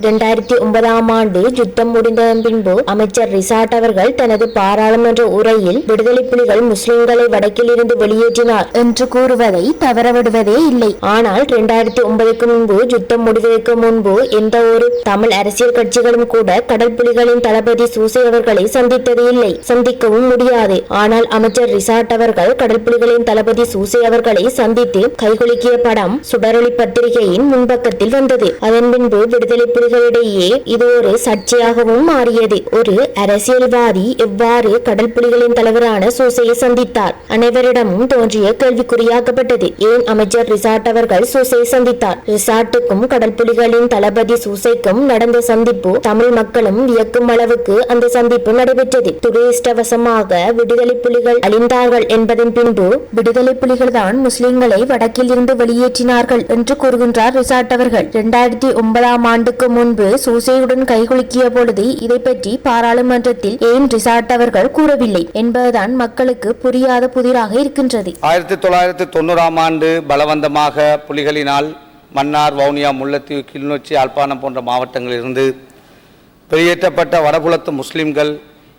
இரண்டாயிரத்தி ஒன்பதாம் ஆண்டு யுத்தம் முடிந்ததன் பின்பு அமைச்சர் ரிசாட் அவர்கள் தனது பாராளுமன்ற உரையில் விடுதலை புலிகள் முஸ்லிம்களை வடக்கில் இருந்து வெளியேற்றினார் என்று கூறுவதை தவறவிடுவதே இல்லை. ஆனால் இரண்டாயிரத்தி ஒன்பதுக்கு முன்பு யுத்தம் முடிவதற்கு முன்பு எந்த ஒரு தமிழ் அரசியல் கட்சிகளும் கூட கடல் புலிகளின் தளபதி சூசை அவர்களை சந்தித்தது இல்லை. சந்திக்கவும் முடியாது. ஆனால் அமைச்சர் ரிசாட் அவர்கள் கடல் புலிகளின் தளபதி சூசை அவர்களை சந்தித்து கைகுலுக்கிய படம் சுடரொளி பத்திரிகையின் முன்பக்கத்தில் வந்தது. அதன் பின்பு விடுதலை புலிகளிடையே இது ஒரு சர்ச்சையாகவும் மாறியது. ஒரு அரசியல்வாதி எவ்வாறு கடல் புலிகளின் தலைவரான சூசையை சந்தித்தார்? அனைவரிடமும் தோன்றிய கேள்விக்குறியாக்கப்பட்டது. ஏன் அமைச்சர் ரிசார்ட் அவர்கள் சூசையை சந்தித்தார்? ரிசார்ட்டுக்கும் கடல் புலிகளின் தளபதி சூசைக்கும் நடந்த சந்திப்பு தமிழ் மக்களும் வியக்கும் அளவுக்கு அந்த சந்திப்பு நடைபெற்றது. துரதிருஷ்டவசமாக விடுதலை புலிகள் அழிந்தார்கள் என்பதன் பின்பு விடுதலை புலிகள் தான் முஸ்லிம்களை வடக்கில் இருந்து வெளியேற்றினார்கள் என்று கூறுகின்றார் ரிசார்ட் அவர்கள். இரண்டாயிரத்தி ஒன்பதாம் ஆண்டுக்கு முன்பு சூசையுடன் கைகுலுக்கிய பொழுது இதை பற்றி பாராளுமன்றத்தில் ஏன் ரிசார்ட் அவர்கள் கூறவில்லை என்பதுதான் மக்களுக்கு புரியாத புதிராக இருக்கின்றது. ஆயிரத்தி தொள்ளாயிரத்தி தொண்ணூறாம் ஆண்டு பலவந்தமாக புலிகளினால் மன்னார் வவுனியா முல்லத்தீவு கிளிநொச்சி யாழ்ப்பாணம் போன்ற மாவட்டங்களிலிருந்து வெளியேற்றப்பட்ட வடபுலத்து முஸ்லிம்கள்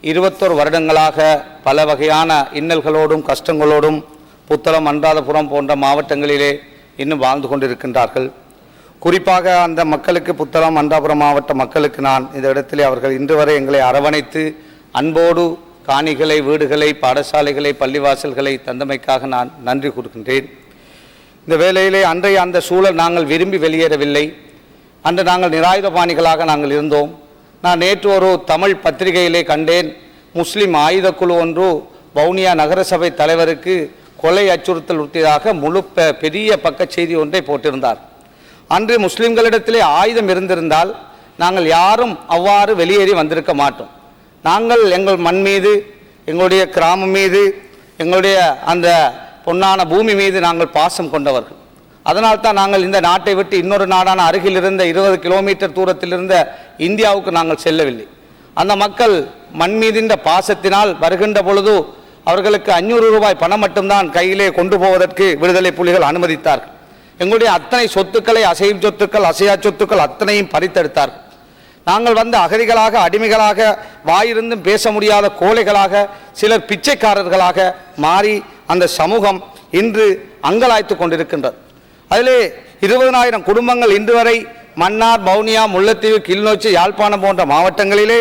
இருபத்தோரு வருடங்களாக பல வகையான இன்னல்களோடும் கஷ்டங்களோடும் புத்தளம் அன்றாதபுரம் போன்ற மாவட்டங்களிலே இன்னும் வாழ்ந்து கொண்டிருக்கின்றார்கள். குறிப்பாக அந்த மக்களுக்கு புத்தளம் அண்டாபுரம் மாவட்ட மக்களுக்கு நான் இந்த இடத்திலே அவர்கள் இன்று வரை எங்களை அரவணைத்து அன்போடு காணிகளை வீடுகளை பாடசாலைகளை பள்ளிவாசல்களை தந்தமைக்காக நான் நன்றி கொடுக்கின்றேன் இந்த வேளையிலே அன்றைய அந்த சூழல் நாங்கள் விரும்பி வெளியேறவில்லை. அன்று நாங்கள் நிராயுதபாணிகளாக நாங்கள் இருந்தோம். நான் நேற்று ஒரு தமிழ் பத்திரிகையிலே கண்டேன். முஸ்லிம் ஆயுதக்குழு ஒன்று வவுனியா நகரசபை தலைவருக்கு கொலை அச்சுறுத்தல் உறுத்தியதாக முழு பெரிய பக்க செய்தி ஒன்றை போட்டிருந்தார். அன்று முஸ்லிம்களிடத்திலே ஆயுதம் இருந்திருந்தால் நாங்கள் யாரும் அவ்வாறு வெளியேறி வந்திருக்க மாட்டோம். நாங்கள் எங்கள் மண் மீது எங்களுடைய கிராமம் மீது எங்களுடைய அந்த பொன்னான பூமி மீது நாங்கள் பாசம் கொண்டவர்கள். அதனால் தான் நாங்கள் இந்த நாட்டை விட்டு இன்னொரு நாடான அருகில் இருந்த இருபது கிலோமீட்டர் தூரத்தில் இருந்த இந்தியாவுக்கு நாங்கள் செல்லவில்லை. அந்த மக்கள் மண் மீதின்ற பாசத்தினால் வருகின்ற பொழுது அவர்களுக்கு அஞ்சூறு ரூபாய் பணம் மட்டும்தான் கையிலே கொண்டு போவதற்கு விடுதலை புலிகள் அனுமதித்தார்கள். எங்களுடைய அத்தனை சொத்துக்களை அசையும் சொத்துக்கள் அசையா சொத்துக்கள் அத்தனையும் பறித்தெடுத்தார். நாங்கள் வந்து அகதிகளாக அடிமைகளாக வாயிருந்தும் பேச முடியாத கோழைகளாக சிலர் பிச்சைக்காரர்களாக மாறி அந்த சமூகம் இன்று அங்கலாய்த்து கொண்டிருக்கின்றது. அதிலே இருபதனாயிரம் குடும்பங்கள் இன்று வரை மன்னார் பவுனியா முல்லைத்தீவு கிளிநொச்சி யாழ்ப்பாணம் போன்ற மாவட்டங்களிலே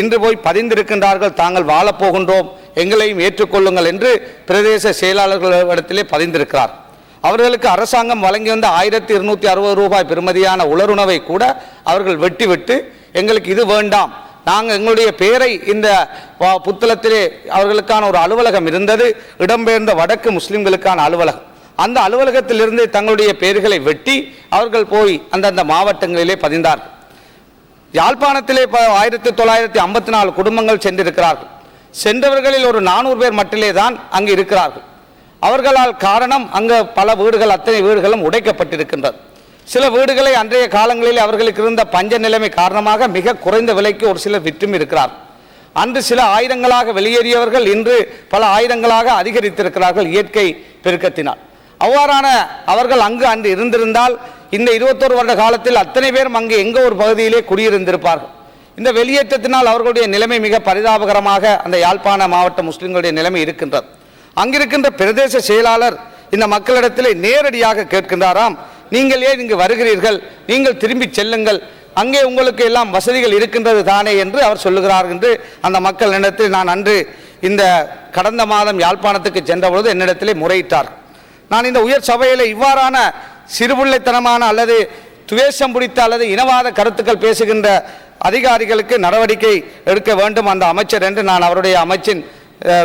இன்று போய் பதிந்திருக்கின்றார்கள். தாங்கள் வாழப்போகின்றோம் எங்களையும் ஏற்றுக்கொள்ளுங்கள் என்று பிரதேச செயலாளர்களிடத்திலே பதிந்திருக்கிறார். அவர்களுக்கு அரசாங்கம் வழங்கி வந்த ஆயிரத்தி இருநூத்தி அறுபது ரூபாய் பெறுமதியான உலருணவை கூட அவர்கள் வெட்டிவிட்டு எங்களுக்கு இது வேண்டாம். நாங்கள் எங்களுடைய பெயரை இந்த புத்தளத்திலே அவர்களுக்கான ஒரு அலுவலகம் இருந்தது. இடம்பெயர்ந்த வடக்கு முஸ்லிம்களுக்கான அலுவலகம். அந்த அலுவலகத்திலிருந்து தங்களுடைய பெயர்களை வெட்டி அவர்கள் போய் அந்தந்த மாவட்டங்களிலே பதிந்தார்கள். யாழ்ப்பாணத்திலே இப்போ ஆயிரத்தி தொள்ளாயிரத்தி ஐம்பத்தி நாலு குடும்பங்கள் சென்றிருக்கிறார்கள். சென்றவர்களில் ஒரு நானூறு பேர் மட்டிலே தான் அங்கு இருக்கிறார்கள். அவர்களால் காரணம் அங்கு பல வீடுகள் அத்தனை வீடுகளும் உடைக்கப்பட்டிருக்கின்றது. சில வீடுகளை அன்றைய காலங்களில் அவர்களுக்கு இருந்த பஞ்ச நிலைமை காரணமாக மிக குறைந்த விலைக்கு ஒரு சிலர் விற்றும் இருக்கிறார். அன்று சில ஆயிரங்களாக வெளியேறியவர்கள் இன்று பல ஆயிரங்களாக அதிகரித்திருக்கிறார்கள் இயற்கை பெருக்கத்தினால். அவ்வாறான அவர்கள் அங்கு அன்று இருந்திருந்தால் இந்த இருபத்தோரு வருட காலத்தில் அத்தனை பேரும் அங்கு எங்க ஒரு பகுதியிலே குடியிருந்திருப்பார்கள். இந்த வெளியேற்றத்தினால் அவர்களுடைய நிலைமை மிக பரிதாபகரமாக அந்த யாழ்ப்பாண மாவட்ட முஸ்லிம்களுடைய நிலைமை இருக்கின்றது. அங்கிருக்கின்ற பிரதேச செயலாளர் இந்த மக்களிடத்திலே நேரடியாக கேட்கின்றாராம். நீங்கள் ஏன் இங்கு வருகிறீர்கள்? நீங்கள் திரும்பி செல்லுங்கள். அங்கே உங்களுக்கு எல்லாம் வசதிகள் இருக்கின்றது தானே என்று அவர் சொல்லுகிறார் என்று அந்த மக்கள் என்னிடத்தில் நான் அன்று இந்த கடந்த மாதம் யாழ்ப்பாணத்துக்கு சென்ற பொழுது என்னிடத்திலே முறையிட்டார். நான் இந்த உயர் சபையில் இவ்வாறான சிறுபிள்ளைத்தனமான அல்லது துவேஷம் பிடித்த அல்லது இனவாத கருத்துக்கள் பேசுகின்ற அதிகாரிகளுக்கு நடவடிக்கை எடுக்க வேண்டும் அந்த அமைச்சர் என்று நான் அவருடைய அமைச்சின்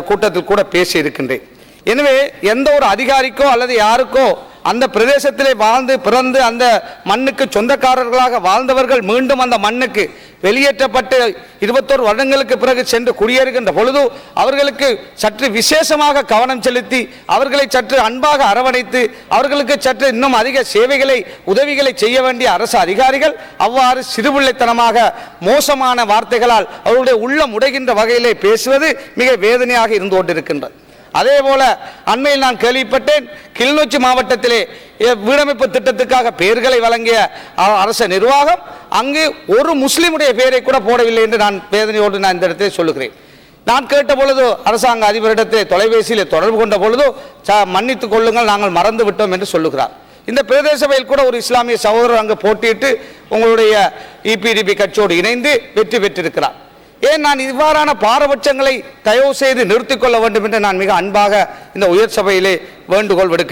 கூட்டத்தில் கூட பேசி இருக்கின்றேன் எனவே எந்த ஒரு அதிகாரிக்கோ அல்லது யாருக்கோ அந்த பிரதேசத்திலே வாழ்ந்து பிறந்து அந்த மண்ணுக்கு சொந்தக்காரர்களாக வாழ்ந்தவர்கள் மீண்டும் அந்த மண்ணுக்கு வெளியேற்றப்பட்டு இருபத்தோரு வருடங்களுக்கு பிறகு சென்று குடியேறுகின்ற பொழுது அவர்களுக்கு சற்று விசேஷமாக கவனம் செலுத்தி அவர்களை சற்று அன்பாக அரவணைத்து அவர்களுக்கு சற்று இன்னும் அதிக சேவைகளை உதவிகளை செய்ய வேண்டிய அரசு அதிகாரிகள் அவ்வாறு சிறுபிள்ளைத்தனமாக மோசமான வார்த்தைகளால் அவருடைய உள்ளம் உடைகின்ற வகையிலே பேசுவது மிக வேதனையாக இருந்து கொண்டிருக்கின்றது. அதே போல அண்மையில் நான் கேள்விப்பட்டேன் கிளிநொச்சி மாவட்டத்திலே எ, வீடமைப்பு திட்டத்துக்காக பெயர்களை வழங்கிய அரச நிர்வாகம் அங்கே ஒரு முஸ்லீமுடைய பெயரை கூட போடவில்லை என்று நான் வேதனையோடு நான் இந்த இடத்தை சொல்லுகிறேன். நான் கேட்ட பொழுது அரசாங்க அதிபரிடத்தை தொலைபேசியில் தொடர்பு கொண்ட பொழுது "ச- மன்னித்துக் கொள்ளுங்கள் நாங்கள் மறந்து விட்டோம் என்று சொல்லுகிறார். இந்த பிரதேச சபையில் கூட ஒரு இஸ்லாமிய சகோதரர் அங்கு போட்டியிட்டு உங்களுடைய இபிடிபி கட்சியோடு இணைந்து வெற்றி பெற்றிருக்கிறார். ஏன் நான் இவ்வாறான பாரபட்சங்களை தயவு செய்து நிறுத்திக் கொள்ள வேண்டும் என்று நான் மிக அன்பாக இந்த உயர் சபையிலே வேண்டுகோள் விடுக்கிறேன்.